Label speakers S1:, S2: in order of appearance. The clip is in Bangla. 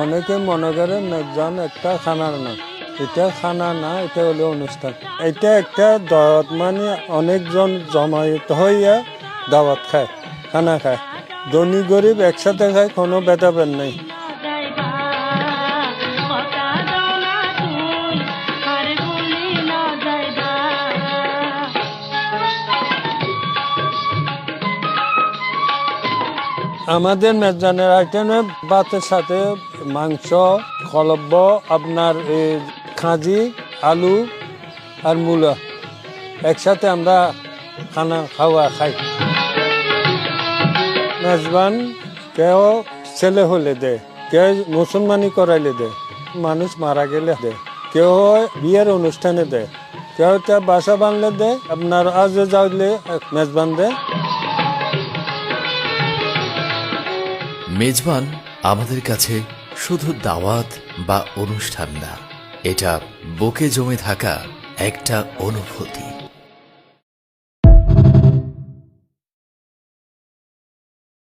S1: অনেকে মনে করে মেঘজান একটা খানার না। এটা খানা না এটা হলো অনুষ্ঠান। এটা একটা দাওয়াত মানে অনেকজন জমায়েত হইয়া দাওয়াত খায়, খানা খায়। ধনী গরিব একসাথে খায়, কোনো ভেদাভেদ নেই। আমাদের মেজানের আইটেমে ভাতের সাথে মাংস, খলব্য, আপনার খাজি আলু আর মূলা। একসাথে আমরা খানা, খাওয়া খাই। মেজবান কেউ ছেলে হলে দে, কেউ মুসলমানি করাইলে দে, মানুষ মারা গেলে দে, কেউ বিয়ের অনুষ্ঠানে দে, কেউ তা বাসা বানলে দে, আপনার আজ যাইলে মেজবান দে।
S2: মেজবান আমাদের কাছে শুধু দাওয়াত বা অনুষ্ঠান না এটা বুকে জমে থাকা একটা অনুভূতি।